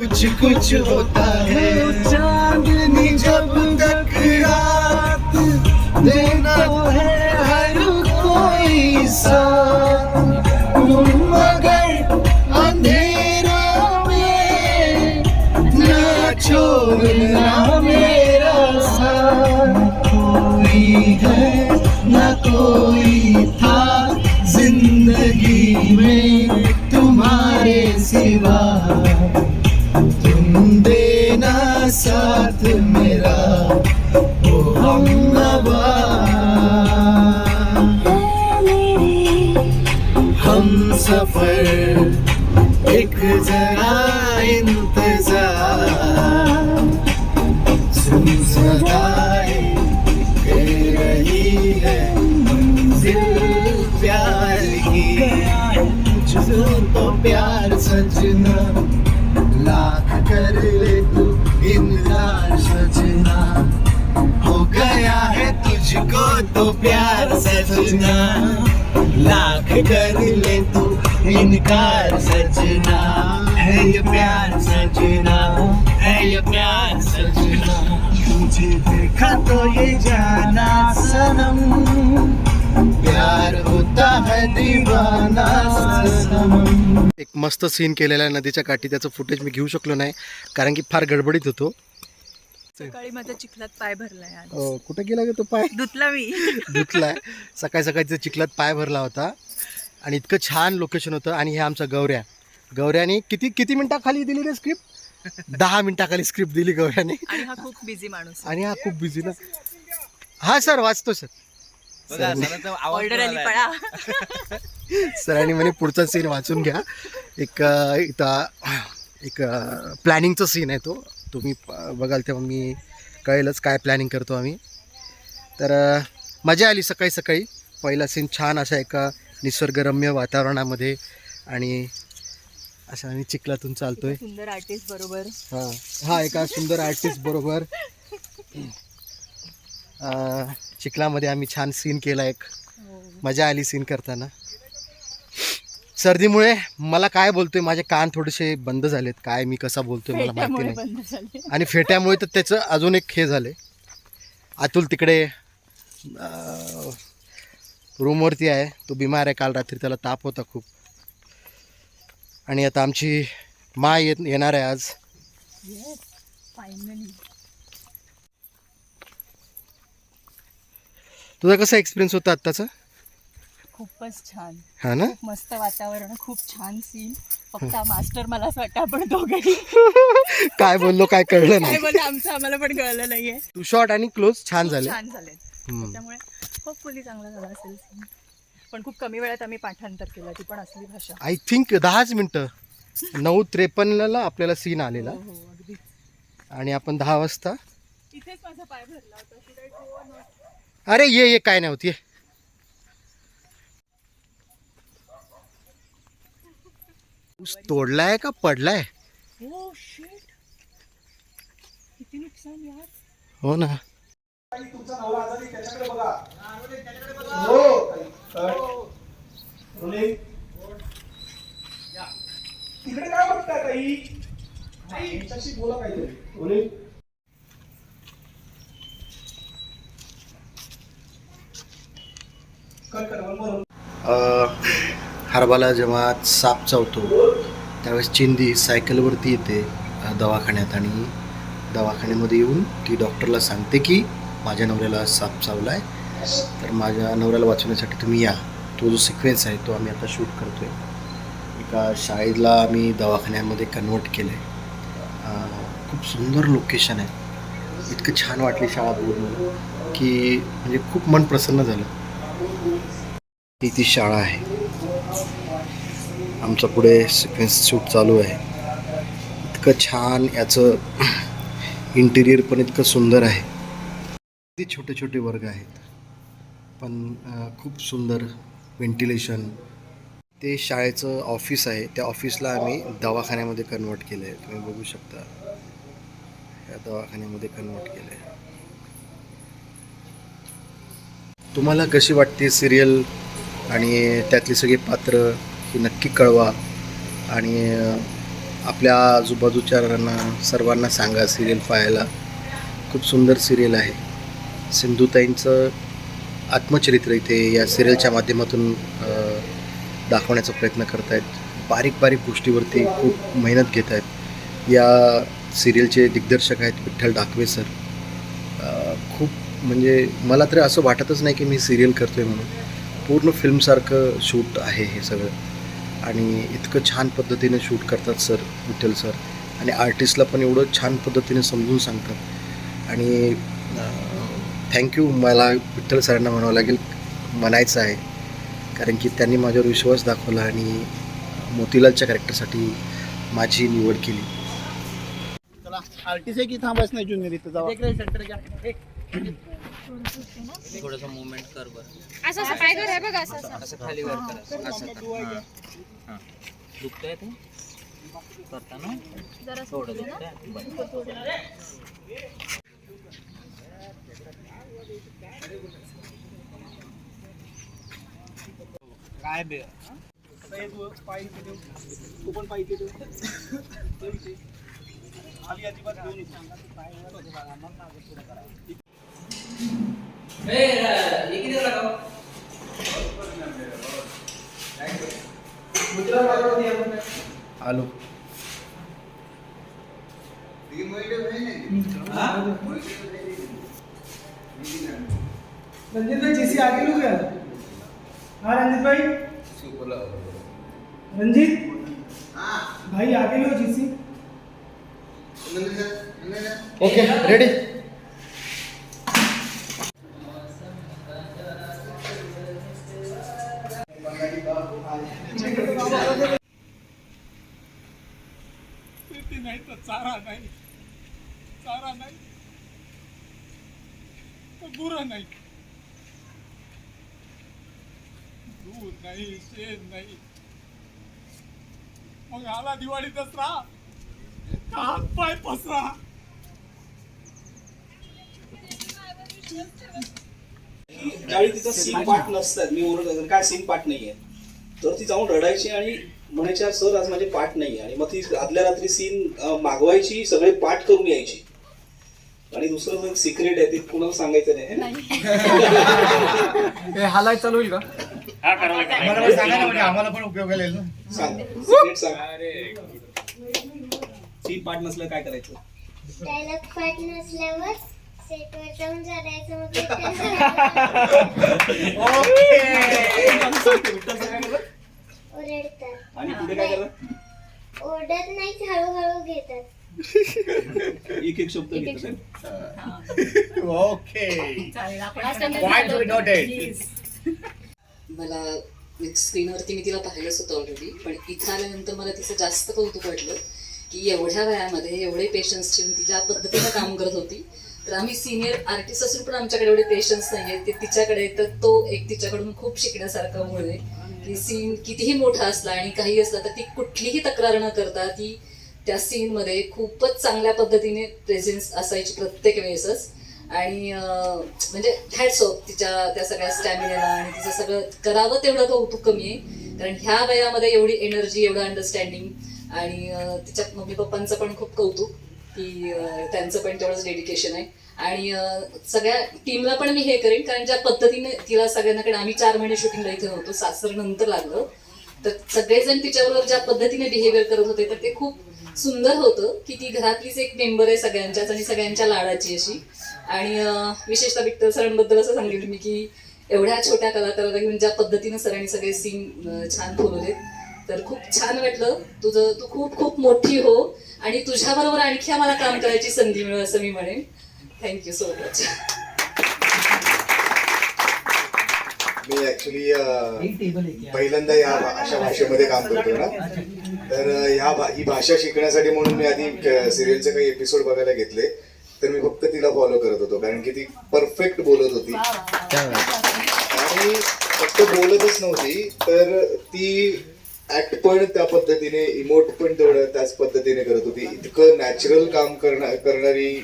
कुछ कुछ होता है साथ मेरा ओ हम हम सफर तो प्यार सजना। लाख कर ले तू इनकार सजना। है ये प्यार सजना है ये प्यार सजना। तुझे देखा तो ये जाना सनम। प्यार होता है दीवाना सनम। एक मस्त सीन केलेला आहे नदीच्या काठी त्याचं फुटेज मी घेऊ शकलो नाही कारण की फार गडबडीत होतो. सकाळी माझा चिखलात पाय भरलाय आज. अं, कुठं गेला ग तो पाय? धुतला मी. धुतलाय. सकाळी सकाळी तिथं चिखलात पाय भरला होता. आणि इतकं छान लोकेशन होतं. आणि हे आमचा गौऱ्या. गौऱ्याने किती किती मिनिटाखाली दिली रे स्क्रिप्ट दहा मिनिटाखाली स्क्रिप्ट दिली गौऱ्याने. आणि हा खूप बिझी माणूस. आणि हा खूप बिझी ना. हा सर वाचतो सर. ऑर्डर आली पळा. सरांनी म्हणे पुढचा सीन वाचून घ्या. एक अं, इथं एक प्लॅनिंगचा सीन आहे तो. तुम्ही बघाल तेव्हा मी कळेलच काय प्लॅनिंग करतो आम्ही. तर मजा आली सकाळी सकाळी. पहिला सीन छान अशा एका निसर्गरम्य वातावरणामध्ये आणि अशा आम्ही चिखलातून चालतोय. सुंदर आर्टिस्ट बरोबर. हा हा एका सुंदर आर्टिस्ट बरोबर. चिखलामध्ये आम्ही छान सीन केला एक. मजा आली सीन करताना. सर्दीमुळे मला काय बोलतोय माझे कान थोडेसे बंद झालेत. काय मी कसा बोलतोय मला माहिती नाही. आणि फेट्यामुळे तर त्याचं अजून एक हे झाले अतुल तिकडे रूमवरती आहे. तो बिमार आहे काल रात्री त्याला ताप होता खूप. आणि आता आमची मा येत येणार आहे आज. तुझा कसा एक्सपिरियन्स होता आत्ताचा? खूपच छान. हा ना? मस्त वातावरण खूप छान सीन फक्त मास्टर मला असं वाटतं आपण दोघंही. काय बोललो काय कळलं काय नाही बोललं आमचं आम्हाला पण कळलं नाहीये. टू शॉर्ट आणि क्लोज छान झाले. छान झाले हम्म. त्यामुळे होपफुली चांगला झाला असेल scene. पण खूप कमी वेळात आम्ही पाठांतर केलं ती पण असली भाषा. आय थिंक दहाच मिनटं. नऊ त्रेपन्नला आपल्याला सीन आलेला. हो हो अगदी. आणि आपण दहा वाजता. इथेच माझा पाय भरला होता? अरे ये ये काय नाही होत ये. ऊस तोडलाय का पडलाय? Oh shit. किती नुकसान यार हो ना. तिकडे काय बघताय ताई यांच्याशी बोला काहीतरी ओले कर कर बरोबर हरबाला जेव्हा साप चावतो त्यावेळेस चिंदी सायकलवरती येते दवाखान्यात आणि दवाखान्यामध्ये येऊन ती डॉक्टरला सांगते की माझ्या नवऱ्याला साप चावला आहे तर माझ्या नवऱ्याला वाचवण्यासाठी तुम्ही या. तो जो सिक्वेन्स आहे तो आम्ही आता शूट करतो आहे एका शाळेला आम्ही दवाखान्यामध्ये कन्वर्ट केलं आहे खूप सुंदर लोकेशन आहे. इतकं छान वाटली शाळा बघून की म्हणजे खूप मन प्रसन्न झालं. ती ती शाळा आहे. आमचं पुढे सिक्वेन्स शूट चालू आहे. इतकं छान याचं इंटिरियर पण इतकं सुंदर आहे. किती छोटे छोटे वर्ग आहेत. पण खूप सुंदर व्हेंटिलेशन ते शाळेचं ऑफिस आहे. त्या ऑफिसला आम्ही दवाखान्यामध्ये कन्वर्ट केलं आहे तुम्ही बघू शकता. या दवाखान्यामध्ये कन्वर्ट केलं आहे तुम्हाला कशी वाटते सिरियल आणि त्यातली सगळी पात्र? ही नक्की कळवा. आणि आपल्या आजूबाजूच्या सर्वांना सांगा सिरियल पाहायला. खूप सुंदर सिरियल आहे. सिंधुताईंचं आत्मचरित्र इथे या सिरियलच्या माध्यमातून दाखवण्याचा प्रयत्न करत आहेत बारीक बारीक गोष्टीवरती खूप मेहनत घेत आहेत या सिरियलचे दिग्दर्शक आहेत विठ्ठल डाकवे सर. खूप म्हणजे मला तरी असं वाटतच नाही की मी सिरियल करतो आहे म्हणून. पूर्ण फिल्मसारखं शूट आहे हे सगळं. आणि इतकं छान पद्धतीने शूट करतात सर विठ्ठल सर. आणि आर्टिस्टला पण एवढं छान पद्धतीने समजून सांगतात. आणि थँक्यू मला विठ्ठल सरांना म्हणावं लागेल म्हणायचं आहे. कारण की त्यांनी माझ्यावर विश्वास दाखवला आणि मोतीलालच्या कॅरेक्टरसाठी माझी निवड केली. चला आर्टिस्ट आहे की थांबायच नाही ज्युनियर इथं जावा. थोडस मुवमेंट कर बरं. असं असं पाय आहे बघा असं असं. असं खाली वर कर असं असं कर. हाँ हाँ. दुखतंय ते? करताना थोडं दुखतंय बरं. काय बे. तू पण अजिबात घेऊ नको. आलो नाही तर चारा नाही. चारा नाही. तर गुरं नाही. दूध नाही शेण नाही. मग आला दिवाळी दसरा हात पाय पसरा. ज्यावेळी तिचा सीन पाठ नसतात मी ओरडत काय सिंग पाठ नाहीये? तर ती जाऊन रडायची आणि म्हणायच्या सर आज माझे पाठ नाही आणि मग ती आदल्या रात्री सीन मागवायची सगळे पाठ करून यायची. आणि दुसरं एक सिक्रेट आहे ते कुणाला सांगायचं नाही सांग सिक्रेट सांग. सीन पाठ नसलं काय करायचं? डायलॉग पाठ नसल्यावर सेटवर जाऊन ओरडतात. आणि पुढे काय करतात? ओरडत नाही हळूहळू घेतात. एक एक शब्द घेतात. चालेल आपण मला स्क्रीनवरती मी तिला पाहिलंच होतं ऑलरेडी पण इथं आल्यानंतर मला तिचं जास्त कौतुक वाटलं की एवढ्या वयामध्ये एवढे पेशन्स ठेवून ती ज्या पद्धतीनं काम करत होती तर आम्ही सिनियर आर्टिस्ट असून पण आमच्याकडे एवढे पेशन्स नाही आहेत ते तिच्याकडे तर तो एक तिच्याकडून खूप शिकण्यासारखा मुळे आहे. की सीन कितीही मोठा असला आणि काही असला तर ती कुठलीही तक्रार न करता ती त्या सीनमध्ये खूपच चांगल्या पद्धतीने प्रेझेन्स असायची प्रत्येक वेळेसच. आणि म्हणजे हॅट्स ऑफ तिच्या त्या सगळ्या स्टॅमिनाला आणि तिचं सगळं करावं तेवढं कौतुक कमी आहे. कारण ह्या वयामध्ये एवढी एनर्जी एवढं अंडरस्टँडिंग आणि तिच्या मम्मी पप्पांचं पण खूप कौतुक की त्यांचं पण तेवढंच डेडिकेशन आहे. आणि सगळ्या टीमला पण मी हे करेन कारण ज्या पद्धतीने तिला सगळ्यांना आम्ही चार महिने शूटिंगला इथे होतो सासर नंतर लागलं. तर सगळेजण तिच्याबरोबर ज्या पद्धतीने बिहेवियर करत होते तर ते खूप सुंदर होतं की ती घरातलीच एक मेंबर आहे सगळ्यांच्याच आणि सगळ्यांच्या लाडाची अशी. आणि विशेषतः विठ्ठल सरांबद्दल असं सांगितलं मी की एवढ्या छोट्या कलाकाराला घेऊन ज्या पद्धतीनं सरांनी सगळे सीन छान फुलवलेत तर खूप छान वाटलं. तुझं तू खूप खूप मोठी हो आणि तुझ्याबरोबर आणखी आम्हाला काम करायची संधी मिळेल असं मी म्हणेन. थँक्यू सो मच मी ऍक्च्युली पहिल्यांदा या भा- अशा भाषेमध्ये काम करतो ना. तर ह्या भा- ही भाषा शिकण्यासाठी म्हणून मी आधी सिरियलचे काही एपिसोड बघायला घेतले. तर मी फक्त तिला फॉलो करत होतो कारण की ती परफेक्ट बोलत होती. आणि फक्त बोलतच नव्हती तर ती ऍक्ट पण त्या पद्धतीने इमोट पण तेवढं त्याच पद्धतीने करत होती. इतकं नॅचरल काम करणार करणारी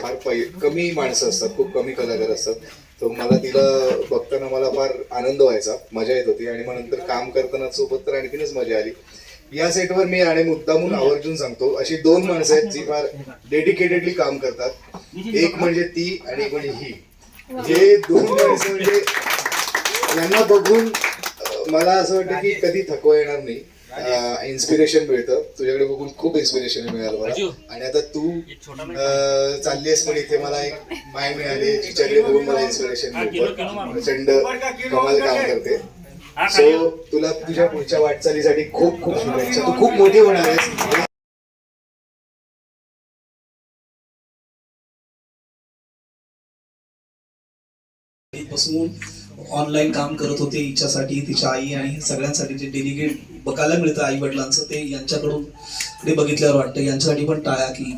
फार कमी माणसं असतात खूप कमी कलाकार असतात. तर मला तिला बघताना मला फार आनंद व्हायचा मजा येत होती. आणि मग नंतर काम करताना सोबत तर आणखीनच मजा आली. या सेटवर मी आणि मुद्दामून आवर्जून सांगतो अशी दोन माणसं आहेत जी फार डेडिकेटेडली काम करतात. एक म्हणजे ती आणि एक म्हणजे ही. हे दोन माणसं म्हणजे यांना बघून मला असं वाटतं की कधी थकवा येणार नाही. इन्स्पिरेशन मिळतं. तुझ्याकडे बघून खूप इन्स्पिरेशन मिळालं मला. आणि आता तू अं, चालली आहेस पण इथे मला एक माय मिळाली. जिच्याकडे बघून मला इन्स्पिरेशन मिळतं. प्रचंड कमाल काम करते. सो तुला तुझ्या पुढच्या वाटचालीसाठी खूप खूप शुभेच्छा. तू खूप मोठी होणार आहेस. ऑनलाईन काम करत होते हिच्यासाठी तिच्या आई आणि सगळ्यांसाठी जे डेलिगेट बघायला मिळतं आई वडिलांचं ते यांच्याकडून ते बघितल्यावर वाटतं. यांच्यासाठी पण टाळ्या की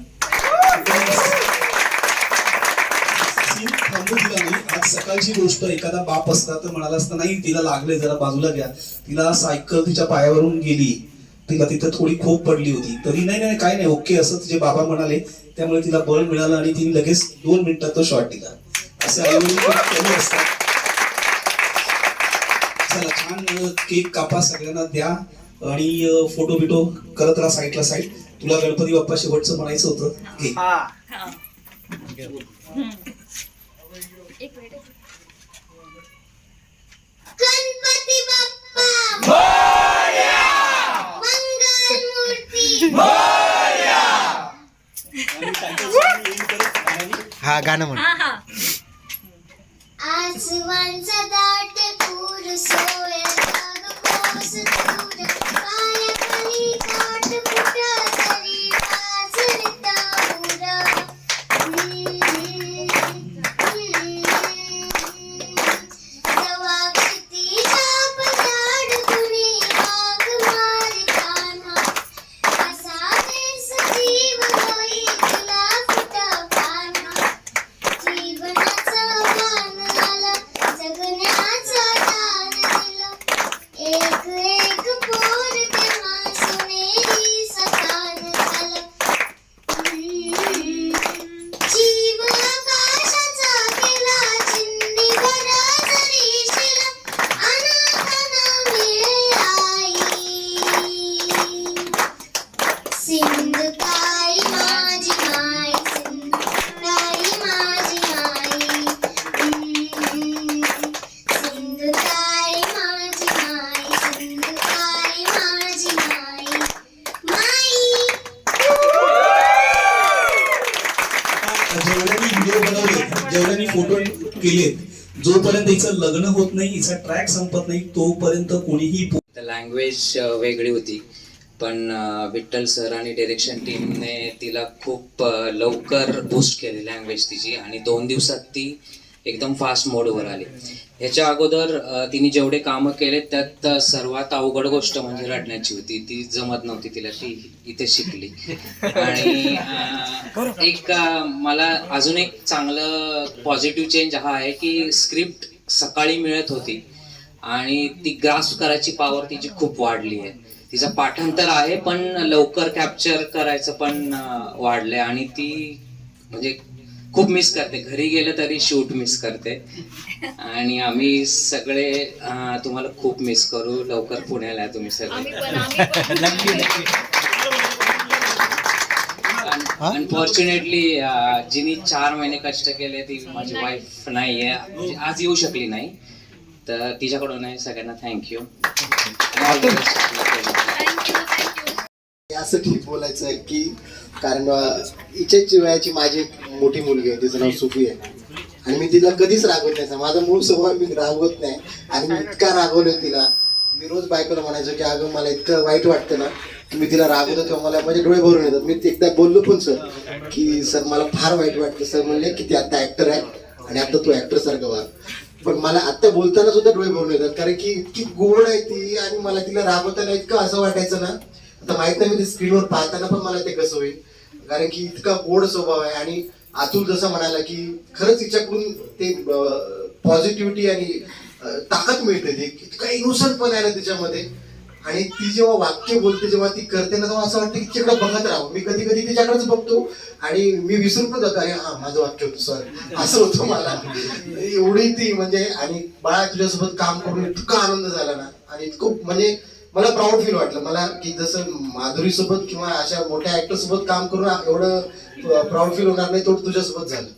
आज सकाळची गोष्ट एखादा बाप असता तर म्हणाला असता नाही तिला लागले जरा बाजूला घ्या. तिला सायकल तिच्या पायावरून गेली. तिला तिथं थोडी खोप पडली होती. तरी नाही नाही काय नाही ओके असं तिचे बाबा म्हणाले. त्यामुळे तिला बळ मिळालं आणि तिने लगेच दोन मिनिटात तो शॉट दिला. असे आई असतात. चला छान केक कापा सगळ्यांना द्या आणि फोटो बिटो करत राहा साईडला साईड. तुला गणपती बाप्पा शेवटचं म्हणायचं होतं. घे. गणपती बाप्पा! मंगल मूर्ती हा गाणं म्हण आसमानचा दाट पूर सोय राग पाऊस दूर पायाखाली काट फुटा तरी पाझरता उरा जवा किती ताप झाड कुणी आग मारताना असा देश जीव होई तुला फुटा पाना जीवनाचा मान आला जगण्याचा दान दिला एक एक पोर तेव्हा सोनेरी सकान झाला जीव आकाशाचा केला चिंदी भरा जरी शिला अनाथांना मिळे आई सिंधुताई माझी माय सिंधुताई माझी आई सिंधुताई माझी माय सिंधुताई माझी माई माई जेवढ्यांनी व्हिडिओ बनवले जेवढ्यांनी फोटो केलेत. जोपर्यंत हिचं लग्न होत नाही हिचा ट्रॅक संपत नाही तोपर्यंत कोणीही लँग्वेज uh, वेगळी होती. पण uh, विठ्ठल सर आणि डिरेक्शन टीमने तिला खूप uh, लवकर बूस्ट केली लँग्वेज तिची. आणि दोन दिवसात ती एकदम फास्ट मोडवर आली. ह्याच्या अगोदर तिने जेवढे कामं केले त्यात सर्वात अवघड गोष्ट म्हणजे रडण्याची होती. ती जमत नव्हती तिला ती इथे शिकली. आणि एक मला अजून एक चांगलं पॉझिटिव्ह चेंज हा आहे की स्क्रिप्ट सकाळी मिळत होती. आणि ती ग्रास्प करायची पॉवर तिची खूप वाढली आहे. तिचं पाठांतर आहे पण लवकर कॅप्चर करायचं पण वाढलंय. आणि ती म्हणजे खूप मिस करते. घरी गेलं तरी शूट मिस करते. आणि आम्ही सगळे अं, तुम्हाला खूप मिस करू. लवकर पुण्याला या तुम्ही सगळे. अनफॉर्च्युनेटली जिने चार महिने कष्ट केले ती माझी वाईफ नाही आहे म्हणजे आज येऊ शकली नाही. तर तिच्याकडून आहे. सगळ्यांना थँक्यू ठीक बोलायचं आहे की कारण अं, हिच्याच वयाची माझी एक मोठी मुलगी आहे तिचं नाव सुफी आहे. आणि मी तिला कधीच रागवत नाही माझा मूळ स्वभाव मी रागवत नाही. आणि मी इतका रागवलो तिला. मी रोज बायकोला म्हणायचो की अगं मला इतकं वाईट वाटतं ना की मी तिला रागवतो तेव्हा मला माझे डोळे भरून येतात. मी ते एकदा बोललो पण सर की सर मला फार वाईट वाटतं. सर म्हणले की ते आता ऍक्टर आहे आणि आता तू ऍक्टर सारखं वाग पण मला आता बोलताना सुद्धा डोळे भरून येतात कारण की इतकी गोड आहे ती आणि मला तिला रागवताना इतकं असं वाटायचं ना आता माहीत नाही मी ते स्क्रीनवर पाहताना पण मला ते कसं होईल. कारण की इतका गोड स्वभाव आहे आणि अतुल जसं म्हणाला की खरंच तिच्याकडून ते पॉझिटिव्हिटी आणि ताकद मिळते. ती इतका इनोसंट पण आहे ना तिच्यामध्ये. आणि ती जेव्हा वाक्य बोलते जेव्हा ती करते ना तेव्हा असं वाटतं की तिच्याकडे बघत राहावं. मी कधी कधी तिच्याकडेच बघतो आणि मी विसरून पण जातो. अरे हा माझं वाक्य होतं सर असं होतं मला. एवढी ती म्हणजे आणि बाळा तुझ्यासोबत काम करून इतका आनंद झाला ना. आणि इतकं म्हणजे मला प्राऊड फील वाटलं. मला की जसं माधुरी सोबत किंवा अशा मोठ्या ऍक्टर सोबत काम करून एवढं प्राऊड फील होणार नाही तेवढं तुझ्यासोबत झालं.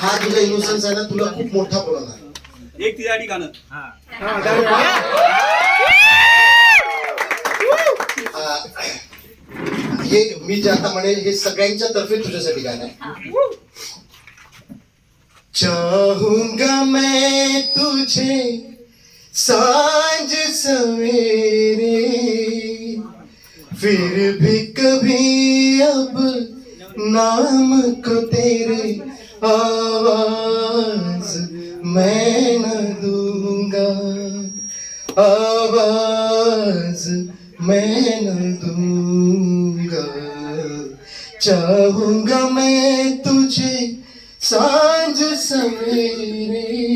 हा तुझा इनोसन्स आहे ना तुला खूप मोठा बनवणार एक तिच्यासाठी गाणं. आ, हे मी जे आता म्हणेल हे सगळ्यांच्या तर्फे तुझ्यासाठी गाणं आहे. चाहूंगा मैं तुझे सांझ सवेरे। फिर भी कभी अब नाम को तेरे आवाज मैं न दूंगा। आवाज मैं न दूंगा। चाहूंगा मैं तुझे सांझ सवेरे सिंधुताई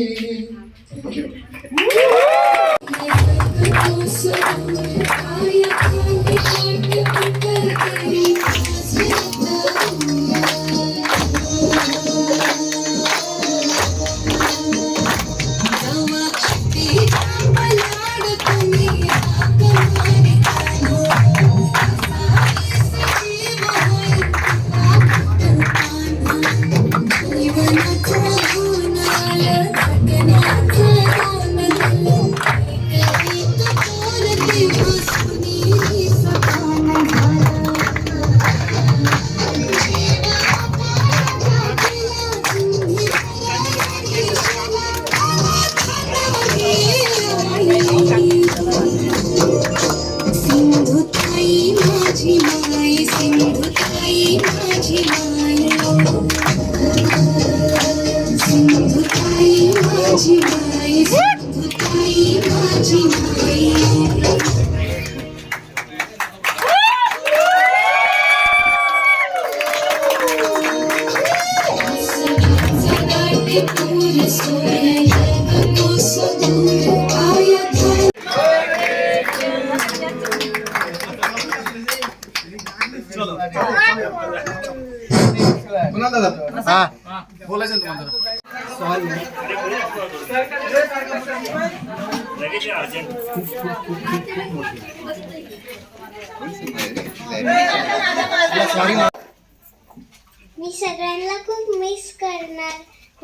पूर सोय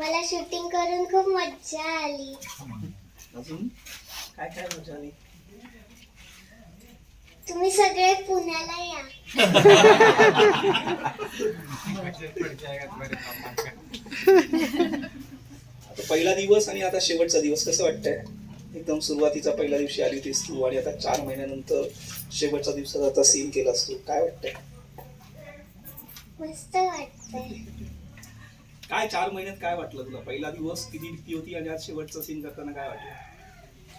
मला शूटिंग करून खूप मज्जा आली. अजून? काय काय मजा आली? तुम्ही सगळे पुण्याला या. आता पहिला दिवस आणि आता शेवटचा दिवस कसं वाटतंय? एकदम सुरुवातीचा पहिल्या दिवशी आली होतीस तू आणि आता चार महिन्यानंतर शेवटचा दिवसाचा आता सीन केलास तू. काय वाटतंय? मस्त वाटतंय. काय चार महिन्यात काय वाटलं तुला? पहिला दिवस किती भीती होती आणि आज शेवटचा सीन करताना काय वाटलं?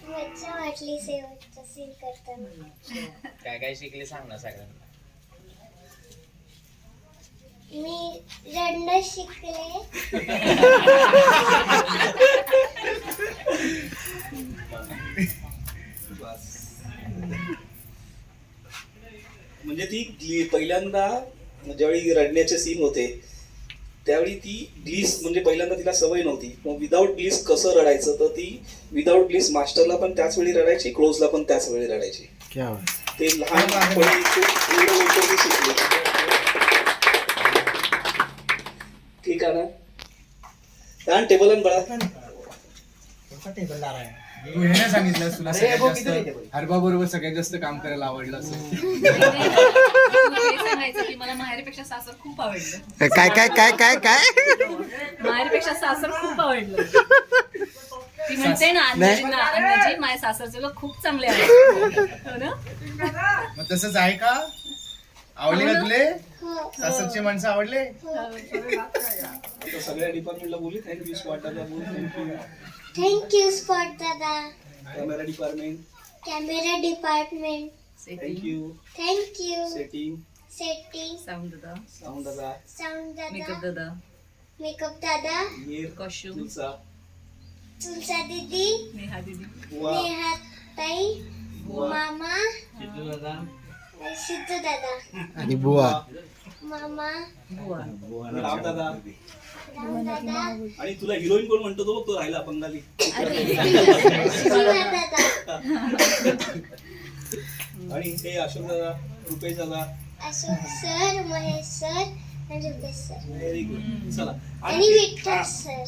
मज्जा वाटली शेवटचा सीन करताना. काय काय शिकले सांग ना सगळ्यांना. मी रडणं शिकले. म्हणजे ती पहिल्यांदा ज्यावेळी रडण्याचे सीन होते त्यावेळी ती ग्लीस म्हणजे पहिल्यांदा तिला सवय नव्हती. मग विदाऊट ग्लीस कसं रडायचं? तर ती विदाऊट ग्लीस मास्टरला पण त्याच वेळी रडायची क्लोजला पण त्याच वेळी रडायची. ते शिकली. ठीक आहे ना? लहान टेबल आणि बळा. तू हे सांगितलं तुला सगळ्यात जास्त हरबा बरोबर सगळ्यात जास्त काम करायला आवडलं असं. हे सांगायचं की मला माहेरपेक्षा सासर खूप आवडलं. काय काय काय काय काय? माहेरपेक्षा सासर खूप आवडलं. ती म्हणते ना माझ्या सासरचे लोक खूप चांगले आहेत. हो ना? मग तसंच आहे का? आवडले का तुले? हो सासरची माणसं आवडले? आता सगळ्या डिपार्टमेंटला बोलली थँक्यू स्पॉटाला बोल thank you thank you spot दादा camera department camera department thank you thank you setting setting sound दादा साऊंड दादा साऊंड मेकअप दादा दादा मेकअप दादा मीर कॉस्ट्युम तुलसा तुलसा दीदी नेहा दिदी बुवा नेहा ताई बुवा मामा सिद्धू दादा आणि बुवा. मामा. राम दादा राम दादा आणि तुला हिरोईन कोण म्हणतो तो तो राहिला बंगाली. शिवा दादा आणि हे अशोक दादा रुपेश दादा. अशोक सर महेश सर आणि रुपेश सर. व्हेरी गुड चला. आणि विठ्ठल सर.